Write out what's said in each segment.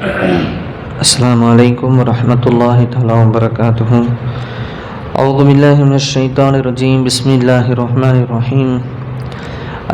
السلام عليكم ورحمة الله تعالى وبركاته أعوذ بالله من الشيطان الرجيم بسم الله الرحمن الرحيم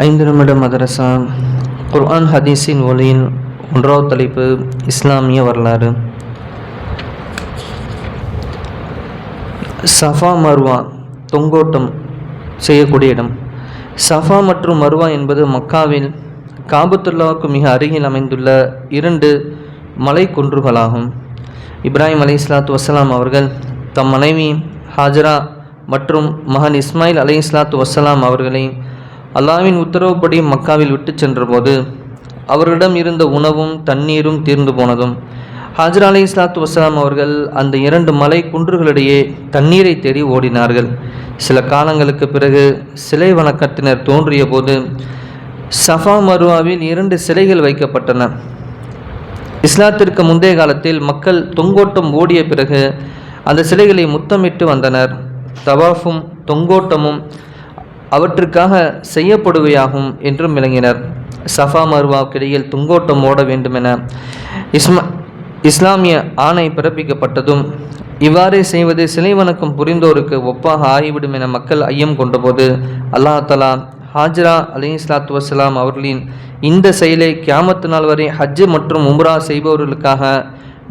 ஐந்து நிமிட மதரசா குர்ஆன் ஹதீஸின் ஒளியின் ஒன்றாவது தலைப்பு இஸ்லாமிய வரலாறு சஃபா மர்வா தொங்கோட்டம் செய்யக்கூடிய இடம் சஃபா மற்றும் மர்வா என்பது மக்காவில் காபத்துல்லாவுக்கு மிக அருகில் அமைந்துள்ள இரண்டு மலை குன்றுகளாகும் இப்ராஹிம் அலி இஸ்லாத்து வசலாம் அவர்கள் தம் மனைவி ஹாஜரா மற்றும் மகன் இஸ்மாயில் அலி இஸ்லாத்து வசலாம் அவர்களை அல்லாவின் உத்தரவுப்படி மக்காவில் விட்டு சென்றபோது அவர்களிடம் இருந்த உணவும் தண்ணீரும் தீர்ந்து போனதும் ஹாஜரா அலி இஸ்லாத்து வசலாம் அவர்கள் அந்த இரண்டு மலை குன்றுகளிடையே தண்ணீரை தேடி ஓடினார்கள். சில காலங்களுக்கு பிறகு சிலை வணக்கத்தினர் தோன்றிய போது சஃபா மருவாவில் இரண்டு சிலைகள் வைக்கப்பட்டன. இஸ்லாத்திற்கு முந்தைய காலத்தில் மக்கள் தொங்கோட்டம் ஓடிய பிறகு அந்த சிலைகளை முத்தமிட்டு வந்தனர். தவாஃபும் தொங்கோட்டமும் அவற்றுக்காக செய்யப்படுவையாகும் என்றும் விளங்கினர். சஃபா மர்வாக்கிடையில் தொங்கோட்டம் ஓட வேண்டுமென இஸ்மா இஸ்லாமிய ஆணை பிறப்பிக்கப்பட்டதும் இவ்வாறே செய்வது சிலை வணக்கம் புரிந்தோருக்கு ஒப்பாக ஆகிவிடும் என மக்கள் ஐயம் கொண்டபோது அல்லாஹ் தலா ஹாஜ்ரா அலி இஸ்லாத்து வசலாம் அவர்களின் இந்த செயலை கியாமத்து நாள் வரை ஹஜ்ஜு மற்றும் உம்ரா செய்பவர்களுக்காக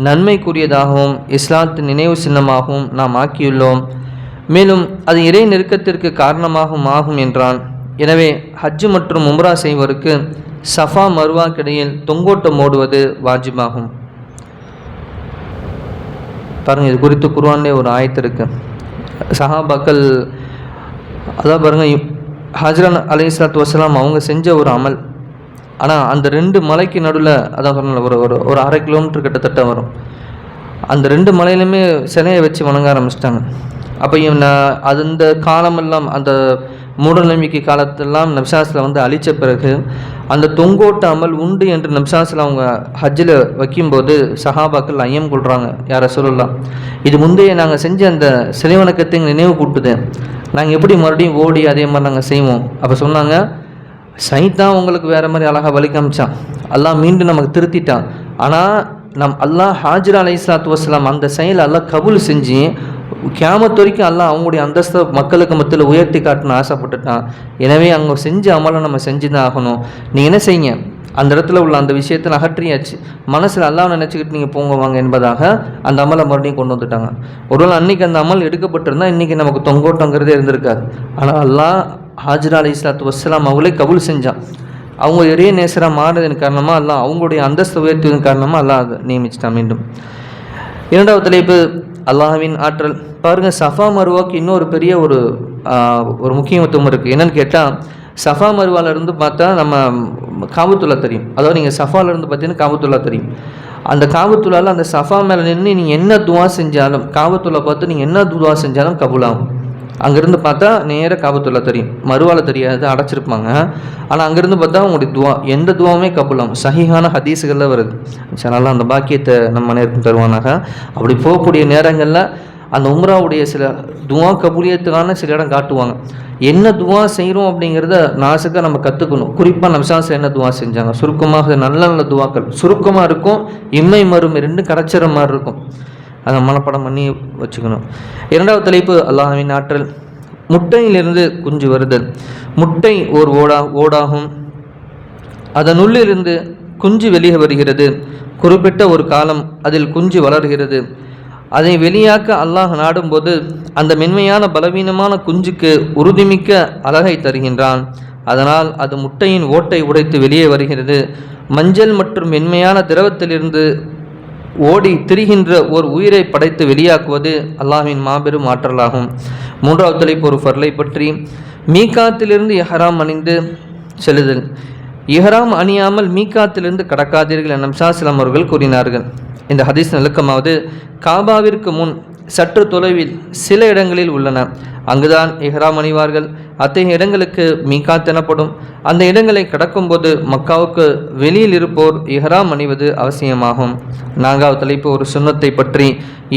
நன்மைக்குரியதாகவும் இஸ்லாத்தின் நினைவு சின்னமாகவும் நாம் ஆக்கியுள்ளோம். மேலும் அது இறை நெருக்கத்திற்கு காரணமாகவும் ஆகும் என்றான். எனவே ஹஜ்ஜு மற்றும் உம்ரா செய்வருக்கு சஃபா மருவாக்கிடையில் தொங்கோட்டம் ஓடுவது வாஜிபாகும். பாருங்கள் இது குறித்து குர்ஆன்லே ஒரு ஆயத்து இருக்கு. சஹாபாக்கள் அதான் பாருங்கள் ஹஜ்ரான் அலி இஸ்லாத்து வசலாம் அவங்க செஞ்ச ஒரு அமல். ஆனால் அந்த ரெண்டு மலைக்கு நடுவில் அதான் சொன்னல ஒரு ஒரு ஒரு அரை கிலோமீட்டர் கிட்டத்தட்ட வரும். அந்த ரெண்டு மலையிலுமே சிலையை வச்சு வணங்க ஆரம்பிச்சிட்டாங்க. அப்போ அது இந்த காலமெல்லாம் அந்த மூட நம்பிக்கை காலத்தெல்லாம் நப்சாஸில் வந்து அழித்த பிறகு அந்த தொங்கோட்ட அமல் உண்டு என்று நப்சாஸில் அவங்க ஹஜ்ஜில் வைக்கும்போது சஹாபாக்கள் ஐயம் கொள்கிறாங்க யாரை சொல்லலாம் இது முந்தைய நாங்கள் செஞ்ச அந்த சிலை வணக்கத்தை நினைவு கூட்டுது. நாங்கள் எப்படி மறுபடியும் ஓடி அதே மாதிரி நாங்கள் செய்வோம்? அப்போ சொன்னாங்க சைத்தான் உங்களுக்கு வேறு மாதிரி அழகாக வழி காமிச்சான். எல்லாம் மீண்டும் நமக்கு திருத்திட்டான். ஆனால் நம் அல்லாஹ் ஹாஜிரா அலை இஸ்லாத்து வஸ்லாம் அந்த செயல் எல்லாம் கபூல் செஞ்சு கியாமத்து வரைக்கும் எல்லாம் அவங்களுடைய அந்தஸ்தை மக்களுக்கு மத்தியில் உயர்த்தி காட்டணும்னு ஆசைப்பட்டுட்டான் எனவே அங்கே செஞ்ச அமலை நம்ம செஞ்சு தான் ஆகணும். நீங்கள் என்ன செய்யுங்க? அந்த இடத்துல உள்ள அந்த விஷயத்தை அகற்றியாச்சு மனசில் அல்லாஹ் நினச்சிக்கிட்டு நீங்கள் போங்க வாங்க என்பதாக அந்த அமலை மறுபடியும் கொண்டு வந்துட்டாங்க. ஒருவேளை அன்றைக்கி அந்த அமல் எடுக்கப்பட்டிருந்தால் இன்றைக்கி நமக்கு தொங்கோட்டங்கிறதே இருந்திருக்காது. ஆனால் அல்லாஹ் ஹாஜிரா அலி இஸ்லாத்து வஸ்லாம் அவங்களே கபுல் செஞ்சான். அவங்க இறைய நேசராக மாறினதன் காரணமாக எல்லாம் அவங்களுடைய அந்தஸ்தை உயர்த்தியதன் காரணமாக அல்லாஹ் அதை நியமிச்சிட்டான் மீண்டும். இரண்டாவது தலைப்பு அல்லாஹ்வின் ஆற்றல். பாருங்கள் சஃபா மருவாக்கு இன்னொரு பெரிய ஒரு ஒரு முக்கியத்துவம் இருக்குது என்னென்னு கேட்டால் சஃபா மருவாலேருந்து பார்த்தா நம்ம காபத்துல்லா தெரியும். அதாவது நீங்கள் சஃபாலேருந்து பார்த்தீங்கன்னா காபத்துல்லா தெரியும். அந்த காபத்துள்ளால் அந்த சஃபா மேலே நின்று நீங்கள் என்ன துவா செஞ்சாலும் காபத்துள்ளா பார்த்து நீங்கள் என்ன துவா செஞ்சாலும் கபுலாகும். அங்கேருந்து பார்த்தா நேராக காபத்துல்லா தெரியும். மறுவால தெரியாது அடைச்சிருப்பாங்க. ஆனால் அங்கேருந்து பார்த்தா அவங்களுடைய துவா. எந்த துவாவுமே கபுலாம் சஹிஹான ஹதீஸுகளில் வருது. நல்லா அந்த பாக்கியத்தை நம்ம நேருக்கும் தருவானாக. அப்படி போகக்கூடிய நேரங்களில் அந்த உம்ராவுடைய சில துவா கபூலியத்துக்கான சில இடம் காட்டுவாங்க. என்ன துவா செய்கிறோம் அப்படிங்கிறத நாசுக்காக நம்ம கற்றுக்கணும் குறிப்பாக நம்சாஸ் என்ன துவா செஞ்சாங்க? சுருக்கமாக நல்ல நல்ல துவாக்கள். சுருக்கமாக இருக்கும் இம்மை மருமை ரெண்டும் கடைச்சிற மாதிரி இருக்கும். அதை மனப்படம் பண்ணி வச்சுக்கணும். இரண்டாவது தலைப்பு அல்லாஹின் ஆற்றல். முட்டையிலிருந்து குஞ்சு வருதல். முட்டை ஓர் ஓடா ஓடாகும். அதனுள்ளிருந்து குஞ்சு வெளியே வருகிறது. குறிப்பிட்ட ஒரு காலம் அதில் குஞ்சு வளர்கிறது. அதை வெளியாக்க அல்லாஹ் நாடும்போது அந்த மென்மையான பலவீனமான குஞ்சுக்கு உறுதிமிக்க அழகை தருகின்றான். அதனால் அது முட்டையின் ஓட்டை உடைத்து வெளியே வருகிறது. மஞ்சள் மற்றும் மென்மையான திரவத்திலிருந்து ஓடி திரிகின்ற ஒரு உயிரை படைத்து வெளியாக்குவது அல்லாஹின் மாபெரும் ஆற்றலாகும். மூன்றாவது தலைப்பு ஒரு ஃபர்லை பற்றி மீகாத்திலிருந்து எஹராம் அணிந்து செல்லுதல். இஹராம் அணியாமல் மீகாத்திலிருந்து கடக்காதீர்கள் என சாசிலம் அவர்கள் கூறினார்கள். இந்த ஹதீஸ் நிலக்கமாவது காபாவிற்கு முன் சற்று தொலைவில் சில இடங்களில் உள்ளன. அங்குதான் இஹ்ராம் அணிவார்கள். அத்தகைய இடங்களுக்கு மீகாத் எனப்படும். அந்த இடங்களை கடக்கும்போது மக்காவுக்கு வெளியில் இருப்போர் இஹராம் அணிவது அவசியமாகும். நான்காவது தலைப்பு ஒரு சுண்ணத்தை பற்றி.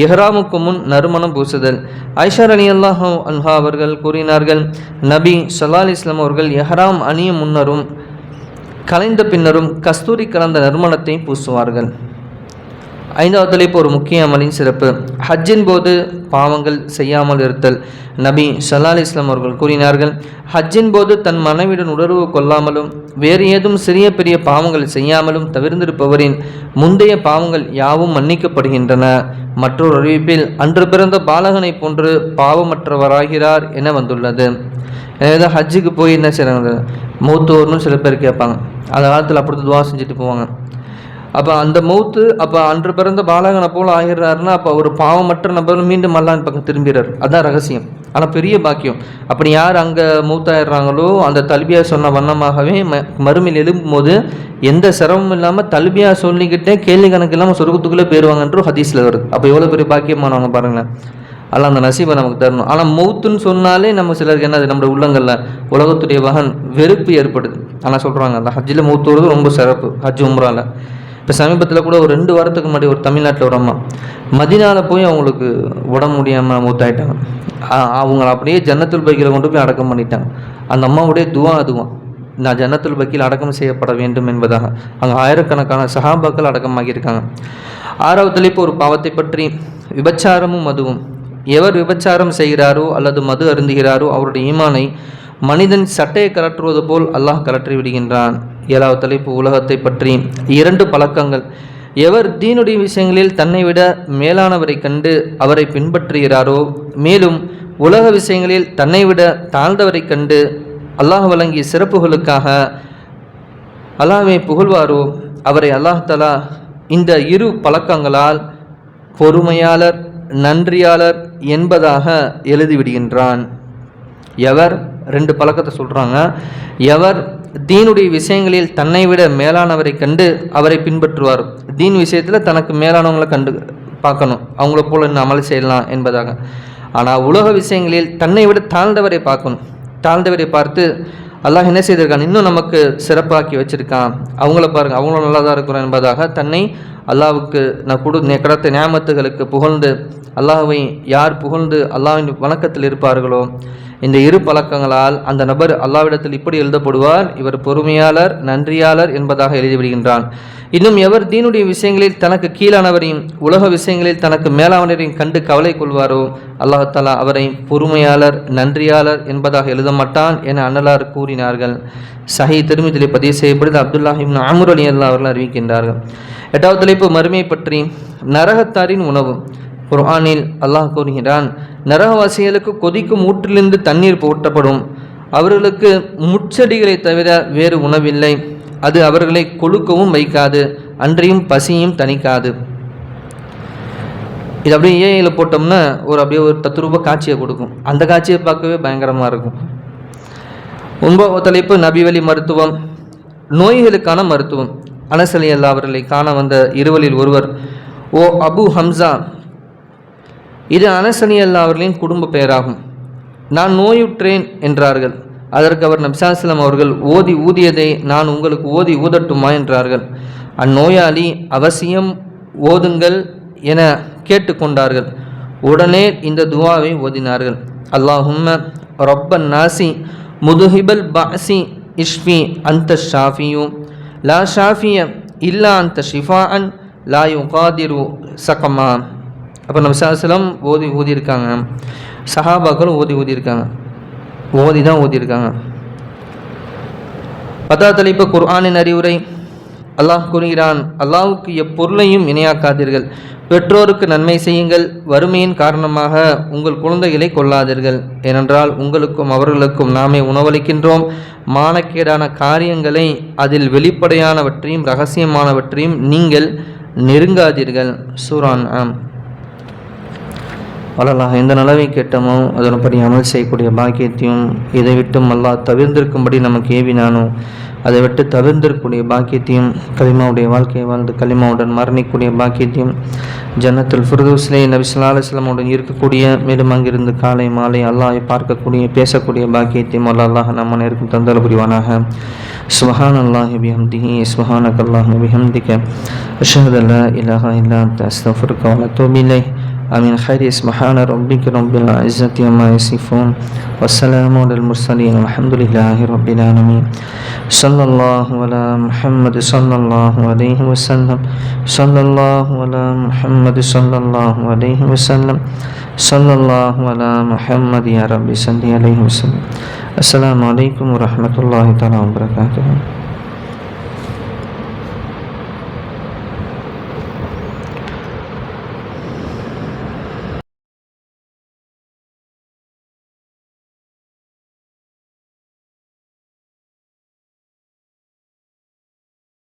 இஹராமுக்கு முன் நறுமணம் பூசுதல். ஐஷார் அலி அல்லாஹூ அன்ஹா அவர்கள் கூறினார்கள் நபி சல்லால் இஸ்லாம் அவர்கள் எஹராம் அணியும் முன்னரும் கலைந்த பின்னரும் கஸ்தூரி கலந்த நறுமணத்தை பூசுவார்கள். ஐந்தாவது தலைப்பு ஒரு முக்கிய அமலின் சிறப்பு. ஹஜ்ஜின் போது பாவங்கள் செய்யாமல் இருத்தல். நபி சல்லா அலி இஸ்லாம் அவர்கள் கூறினார்கள் ஹஜ்ஜின் போது தன் மனைவியுடன் உணர்வு கொள்ளாமலும் வேறு ஏதும் சிறிய பெரிய பாவங்கள் செய்யாமலும் தவிர்ந்திருப்பவரின் முந்தைய பாவங்கள் யாவும் மன்னிக்கப்படுகின்றன. மற்றொரு அறிவிப்பில் அன்று பிறந்த பாலகனை போன்று பாவமற்றவராகிறார் என வந்துள்ளது. எனவே ஹஜ்ஜுக்கு போய் என்ன செய்கிறாங்க மூத்தோர்னு சில பேர் கேட்பாங்க. அந்த காலத்தில் அப்படி துவா செஞ்சுட்டு போவாங்க. அப்போ அந்த மௌத்து அப்போ அன்று பிறந்த பாலகனை போல் ஆகிறாருன்னா அப்போ ஒரு பாவமற்ற நபர் மீண்டும் அல்லாஹ் பக்கம் திரும்பிடுறார் அதுதான் ரகசியம். ஆனால் பெரிய பாக்கியம். அப்படி யார் அங்கே மூத்தாயிடுறாங்களோ அந்த தல்பியா சொன்ன வண்ணமாகவே ம மறுமையில் எழும்பும்போது எந்த சிரமமும் இல்லாமல் தல்பியா சொல்லிக்கிட்டே கேள்வி கணக்கு இல்லாமல் சொர்க்கத்துக்குள்ளே போயிடுவாங்கன்றும் ஹதீஸில் வருது. அப்போ எவ்வளோ பெரிய பாக்கியமானவங்க பாருங்களேன். ஆனால் அந்த நசீபை நமக்கு தரணும். ஆனால் மௌத்துன்னு சொன்னாலே நம்ம சிலருக்கு என்னது? நம்ம உள்ளங்களில் உலகத்துடைய வகன் வெறுப்பு ஏற்படுது. ஆனால் சொல்கிறாங்க அந்த ஹஜ்ஜில் மௌத்து வருது ரொம்ப சிறப்பு. ஹஜ் உம்ரால. இப்போ சமீபத்தில் கூட ஒரு ரெண்டு வாரத்துக்கு முன்னாடி ஒரு தமிழ்நாட்டில் ஒரு அம்மா மதினால போய் அவங்களுக்கு உடம்பு முடியாமல் மூத்தாயிட்டாங்க. அவங்கள அப்படியே ஜன்னத்தில் பைக்கில் கொண்டு போய் அடக்கம் பண்ணிட்டாங்க. அந்த அம்மாவுடைய துவா அதுவான் நான் ஜன்னத்துல் பக்கில் அடக்கம் செய்யப்பட வேண்டும் என்பதாக. அங்கே ஆயிரக்கணக்கான சஹாபாக்கள் அடக்கமாகியிருக்காங்க ஆறாவது தலைப்பு ஒரு பாவத்தை பற்றி விபச்சாரமும் மதுவும் எவர் விபச்சாரம் செய்கிறாரோ அல்லது மது அருந்துகிறாரோ அவருடைய ஈமானை மனிதன் சட்டையை கலற்றுவது போல் அல்லாஹ் கலற்றி விடுகின்றான். ஏழாவது தலைப்பு உலகத்தை பற்றி. இரண்டு பழக்கங்கள். எவர் தீனுடைய விஷயங்களில் தன்னை விட மேலானவரை கண்டு அவரை பின்பற்றுகிறாரோ மேலும் உலக விஷயங்களில் தன்னை விட தாழ்ந்தவரை கண்டு அல்லாஹ் வழங்கிய சிறப்புகளுக்காக அல்லாஹை புகழ்வாரோ அவரை அல்லாஹ் தலா இந்த இரு பழக்கங்களால் பொறுமையாளர் நன்றியாளர் என்பதாக எழுதிவிடுகின்றான். எவர் ரெண்டு பழக்கத்தை சொல்கிறாங்க எவர் தீனுடைய விஷயங்களில் தன்னை விட மேலானவரை கண்டு அவரை பின்பற்றுவார். தீன் விஷயத்தில் தனக்கு மேலானவங்களை கண்டு பார்க்கணும். அவங்கள போல் இன்னும் அமல் செய்யலாம் என்பதாக. ஆனால் உலக விஷயங்களில் தன்னை விட தாழ்ந்தவரை பார்க்கணும். தாழ்ந்தவரை பார்த்து அல்லாஹ் என்ன செய்திருக்கான்? இன்னும் நமக்கு சிறப்பாக்கி வச்சுருக்கான். அவங்கள பாருங்க அவங்களும் நல்லா தான் இருக்கிறோம் என்பதாக தன்னை அல்லாவுக்கு நான் கொடு கடத்த நியாமத்துகளுக்கு புகழ்ந்து அல்லாஹ்வை யார் புகழ்ந்து அல்லாஹின் வணக்கத்தில் இருப்பார்களோ இந்த இரு பழக்கங்களால் அந்த நபர் அல்லாவிடத்தில் இப்படி எழுதப்படுவார் இவர் பொறுமையாளர் நன்றியாளர் என்பதாக எழுதிவிடுகின்றான். இன்னும் எவர் தீனுடைய விஷயங்களில் தனக்கு கீழானவரையும் உலக விஷயங்களில் தனக்கு மேலானவரையும் கண்டு கவலை கொள்வாரோ? அல்லாஹாலா அவரை பொறுமையாளர் நன்றியாளர் என்பதாக எழுத மாட்டான் என அன்னலார் கூறினார்கள். சஹி திருமிதிலே பதிவு செய்யப்படுது அப்துல்லாஹிம் அமர் அலி அல்லா அவர்கள் அறிவிக்கின்றார்கள். எட்டாவது தலைப்பு மறுமை பற்றி. நரகத்தாரின் உணவு. குர்ஆனில் அல்லாஹ் கூறுகிறான் நரகவாசிகளுக்கு கொதிக்கும் ஊற்றிலிருந்து தண்ணீர் போட்டப்படும் அவர்களுக்கு முச்செடிகளை தவிர வேறு உணவில்லை. அது அவர்களை கொழுக்கவும் வைக்காது அன்றையும் பசியும் தணிக்காது. இது அப்படியே ஏஐயில் போட்டோம்னா ஒரு அப்படியே ஒரு பத்து ரூபாய் காட்சியை கொடுக்கும். அந்த காட்சியை பார்க்கவே பயங்கரமாக இருக்கும். ஒன்பது தலைப்பு நபிவழி மருத்துவம். நோய்களுக்கான மருத்துவம். அனசலி அல்லா அவர்களை காண வந்த இருவரில் ஒருவர் ஓ அபு ஹம்சா இது அனசனி அல்லா அவர்களின் குடும்ப பெயராகும். நான் நோயுற்றேன் என்றார்கள். அதற்கு அவர் நப்சாஸ்லம் அவர்கள் ஓதி ஊதியதை நான் உங்களுக்கு ஓதி ஊதட்டுமா? என்றார்கள். அந்நோயாளி அவசியம் ஓதுங்கள் என கேட்டுக்கொண்டார்கள் உடனே இந்த துவாவை ஓதினார்கள். அல்லாஹும்ம ரொப்பன் நாசி முதுஹிபல் பாசி இஷ்ஃபி அந்த ஷாஃபியு லா ஷாஃபிய இல்லா அந்த ஷிஃபாஅன் லா யுகாதிரு சகமா. அப்போ நம்ம சாசலம் ஓதி ஊதியிருக்காங்க சஹாபாக்களும் ஓதி ஊதியிருக்காங்க ஓதி தான் ஊதியிருக்காங்க பத்தா தலைப்பு குர்ஆனின் அறிவுரை அல்லாஹ் கூறுகிறான் அல்லாஹுக்கு எப்பொருளையும் இணையாக்காதீர்கள். பெற்றோருக்கு நன்மை செய்யுங்கள். வறுமையின் காரணமாக உங்கள் குழந்தைகளை கொள்ளாதீர்கள். ஏனென்றால் உங்களுக்கும் அவர்களுக்கும் நாமே உணவளிக்கின்றோம். மானக்கேடான காரியங்களை அதில் வெளிப்படையானவற்றையும் ரகசியமானவற்றையும் நீங்கள் நெருங்காதீர்கள். சூரான் ஆம் வளரலாம் எந்த நலவை கேட்டமோ அதன்படி அமல் செய்யக்கூடிய பாக்கியத்தையும் இதை விட்டும் அல்லாஹ் தவிர்ந்திருக்கும்படி நமக்கு ஏவினானோ அதை விட்டு தவிர்ந்திருக்கக்கூடிய பாக்கியத்தையும் கலிமாவுடைய வாழ்க்கையை வாழ்ந்து கலிமாவுடன் மரணிக்கூடிய பாக்கியத்தையும் ஜன்னத்தில் ஃபுர்தூஸ்லே நபி ஸல்லல்லாஹு இருக்கக்கூடிய மேலும் அங்கிருந்து காலை மாலை அல்லாஹை பார்க்கக்கூடிய பேசக்கூடிய பாக்கியத்தையும் அல்லாஹ் நம்ம நேருக்கும் தந்தல் புரிவானாக. சுஹான் அல்லாஹி பிஹம்திஹி சுபஹானக் அல்லாஹ் பிஹம்திக. அஷ்ஹது அல்லா இலாஹா இல்லா அன்த ومن خير. سبحان ربك رب العزة وما يصفون. والسلام على المرسلين. والحمد لله رب العالمين. صلى الله على محمد صلى الله عليه وسلم. صلى الله على محمد صلى الله عليه وسلم. صلى الله على محمد يا رب صل عليه وسلم. السلام عليكم ورحمة الله تعالى وبركاته.